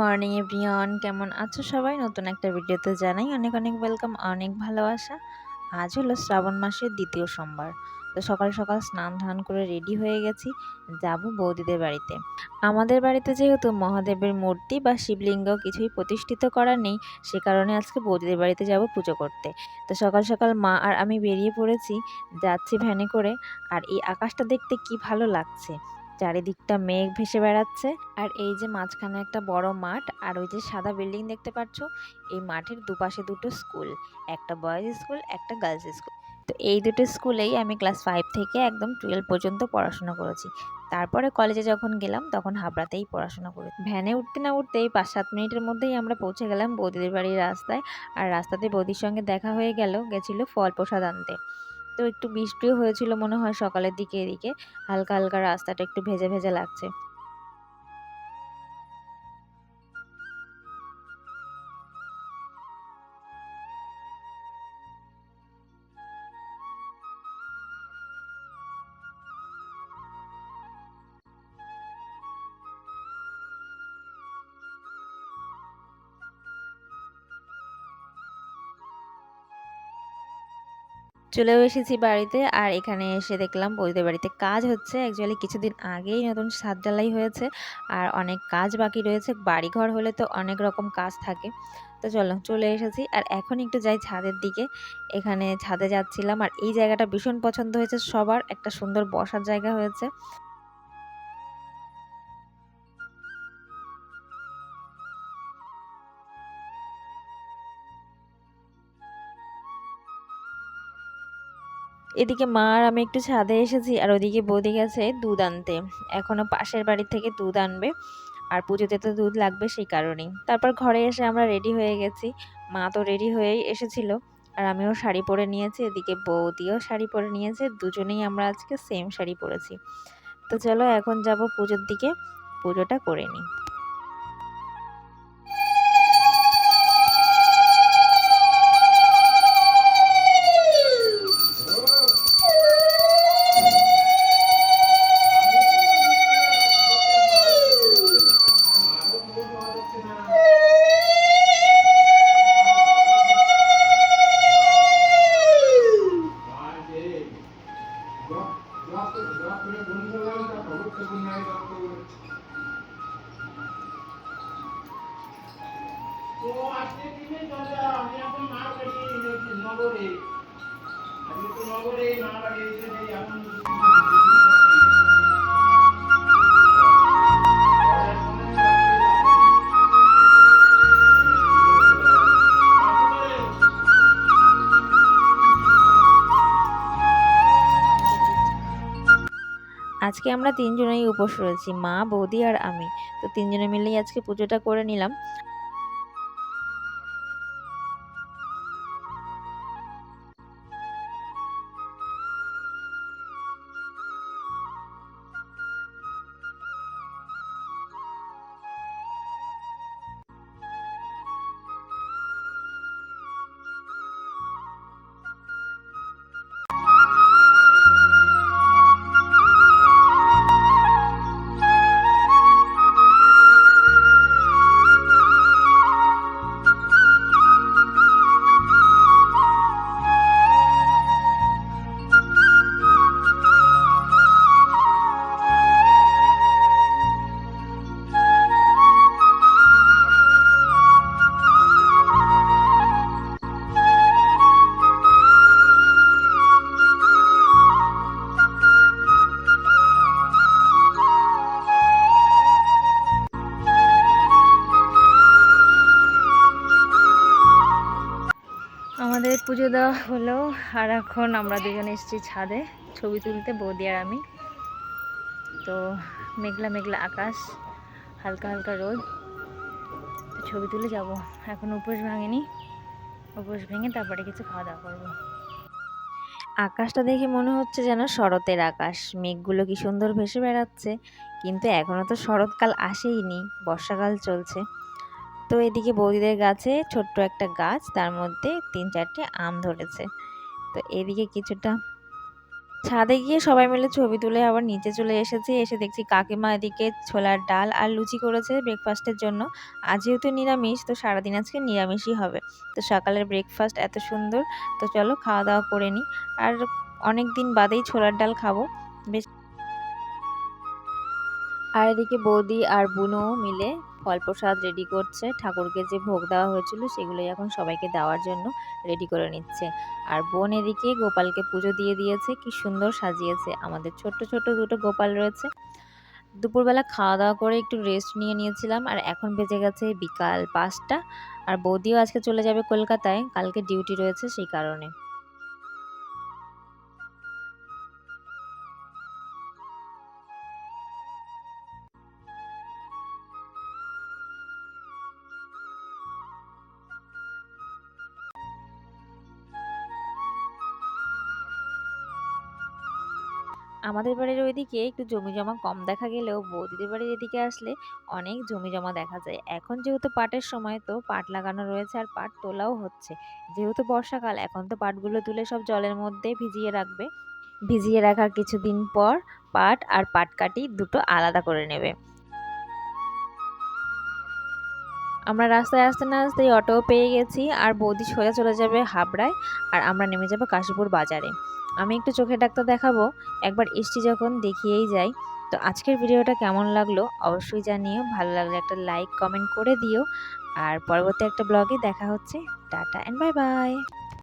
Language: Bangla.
মর্নিং এভরিওয়ান, কেমন আছো সবাই? নতুন একটা ভিডিওতে জানাই অনেক অনেক ওয়েলকাম, অনেক ভালোবাসা। আজ হলো শ্রাবণ মাসের দ্বিতীয় সোমবার। তো সকাল সকাল স্নান ধান করে রেডি হয়ে গেছি, যাব বৌদিদের বাড়িতে। আমাদের বাড়িতে যেহেতু মহাদেবের মূর্তি বা শিবলিঙ্গ কিছুই প্রতিষ্ঠিত করা নেই, সে কারণে আজকে বৌদিদের বাড়িতে যাব পুজো করতে। তো সকাল সকাল মা আর আমি বেরিয়ে পড়েছি, যাচ্ছি ভ্যানে করে, আর এই আকাশটা দেখতে কি ভালো লাগছে। চারিদিকটা মেঘ ভেসে বেড়াচ্ছে। আর এই যে মাঝখানে একটা বড় মাঠ আর ওই যে সাদা বিল্ডিং দেখতে পাচ্ছ, এই মাঠের দুপাশে দুটো স্কুল, একটা বয়েজ স্কুল একটা গার্লস স্কুল তো এই দুটো স্কুলেই আমি ক্লাস ফাইভ থেকে একদম টুয়েলভ পর্যন্ত পড়াশোনা করেছি। তারপরে কলেজে যখন গেলাম, তখন হাবড়াতেই পড়াশোনা করি ভ্যানে উঠতে না উঠতেই পাঁচ সাত মিনিটের মধ্যেই আমরা পৌঁছে গেলাম বৌদিদের বাড়ির রাস্তায়। আর রাস্তাতে বৌদির সঙ্গে দেখা হয়ে গেল, গেছিল ফল প্রসাদ আনতে। তো একটু বৃষ্টিও হয়েছিল মনে হয় সকালের দিকে এদিকে। হালকা হালকা রাস্তাটা একটু ভেজে ভেজে লাগছে। চলেও এসেছি বাড়িতে, আর এখানে এসে দেখলাম বৌদিদের বাড়িতে কাজ হচ্ছে। অ্যাকচুয়ালি কিছুদিন আগেই নতুন সাত ডালাই হয়েছে, আর অনেক কাজ বাকি রয়েছে। বাড়িঘর হলে তো অনেক রকম কাজ থাকে। তো চলো, চলে এসেছি। আর এখন একটু যাই ছাদের দিকে। এখানে ছাদে যাচ্ছিলাম, আর এই জায়গাটা ভীষণ পছন্দ হয়েছে সবার। একটা সুন্দর বসার জায়গা হয়েছে। এদিকে মা আর আমি একটু ছাদে এসেছি আর ওদিকে বৌদি গেছে দুধ আনতে। এখনও পাশের বাড়ি থেকে দুধ আনবে আর পুজোতে তো দুধ লাগবে সেই কারণেই। তারপর ঘরে এসে আমরা রেডি হয়ে গেছি। মা তো রেডি হয়েই এসেছিল আর আমিও শাড়ি পরে নিয়েছি, এদিকে বৌদিও শাড়ি পরে নিয়েছে, দুজনেই আমরা আজকে সেম শাড়ি পরেছি। তো চলো এখন যাব পুজোর দিকে, পুজোটা করে নিই। আজকে আমরা তিনজনেই উপোস রয়েছি, মা, বৌদি আর আমি। তো তিনজনে মিলেই আজকে পুজোটা করে নিলাম। আমাদের পুজো দেওয়া হলো, আর এখন আমরা দুজন এসেছি ছাদে ছবি তুলতে, বৌদি আর আমি। তো মেঘলা মেঘলা আকাশ, হালকা হালকা রোদ। ছবি তুলে যাব। এখন উপোস ভাঙেনি। উপোস ভেঙে তারপরে কিছু খাওয়া দাওয়া করব। আকাশটা দেখে মনে হচ্ছে যেন শরতের আকাশ। মেঘগুলো কি সুন্দর ভেসে বেড়াচ্ছে, কিন্তু এখনও তো শরৎকাল আসেইনি, বর্ষাকাল চলছে। তো এদিকে বৌদিদের গাছে ছোট্ট একটা গাছ, তার মধ্যে তিন চারটে আম ধরেছে। তো এদিকে কিছুটা ছাদে গিয়ে সবাই মিলে ছবি তুলে আবার নিচে চলে এসেছি। এসে দেখছি কাকিমা এদিকে ছোলার ডাল আর লুচি করেছে ব্রেকফাস্টের জন্য। আজ যেহেতু নিরামিষ, তো সারাদিন আজকে নিরামিষই হবে। তো সকালের ব্রেকফাস্ট এত সুন্দর। তো চলো খাওয়া দাওয়া করে নিই আর অনেক দিন বাদেই ছোলার ডাল খাব। বেশ আর এদিকে বৌদি আর বুনো মিলে ফল প্রসাদ রেডি করছে। ঠাকুরকে যে ভোগ দেওয়া হয়েছিল সেগুলোই এখন সবাইকে দেওয়ার জন্য রেডি করে নিচ্ছে। আর বোন এদিকে গোপালকে পুজো দিয়ে দিয়েছে। কি সুন্দর সাজিয়েছে। আমাদের ছোট্ট ছোট্ট দুটো গোপাল রয়েছে। দুপুরবেলা খাওয়া দাওয়া করে একটু রেস্ট নিয়ে নিয়েছিলাম। আর এখন বেজে গেছে বিকাল পাঁচটা। আর বৌদিও আজকে চলে যাবে কলকাতায়। কালকে ডিউটি রয়েছে সেই কারণে। আমাদের বাড়ির ওইদিকে একটু জমি জমা কম দেখা গেলেও বৌদিদের বাড়ির এদিকে আসলে অনেক জমি জমা দেখা যায়। এখন যেহেতু পাটের সময় তো পাট লাগানো রয়েছে আর পাট তোলাও হচ্ছে। যেহেতু বর্ষাকাল, এখন তো পাটগুলো তুলে সব জলের মধ্যে ভিজিয়ে রাখবে। ভিজিয়ে রাখার কিছুদিন পর পাট আর পাট কাটি দুটো আলাদা করে নেবে। আমরা রাস্তায় আসতে না আসতেই অটো পেয়ে গেছি আর বৌদি সোজা চলে যাবে হাবড়ায় আর আমরা নেমে যাব কাশীপুর বাজারে। আমি একটু চোখের ডাক্তার দেখাবো, একবার এসছি যখন দেখিয়েই যাই। তো আজকের ভিডিওটা কেমন লাগল অবশ্যই জানিও, ভালো লাগলে একটা লাইক, কমেন্ট করে দিও। আর পরবর্তী একটা ব্লগে দেখা হচ্ছে। Tata and bye bye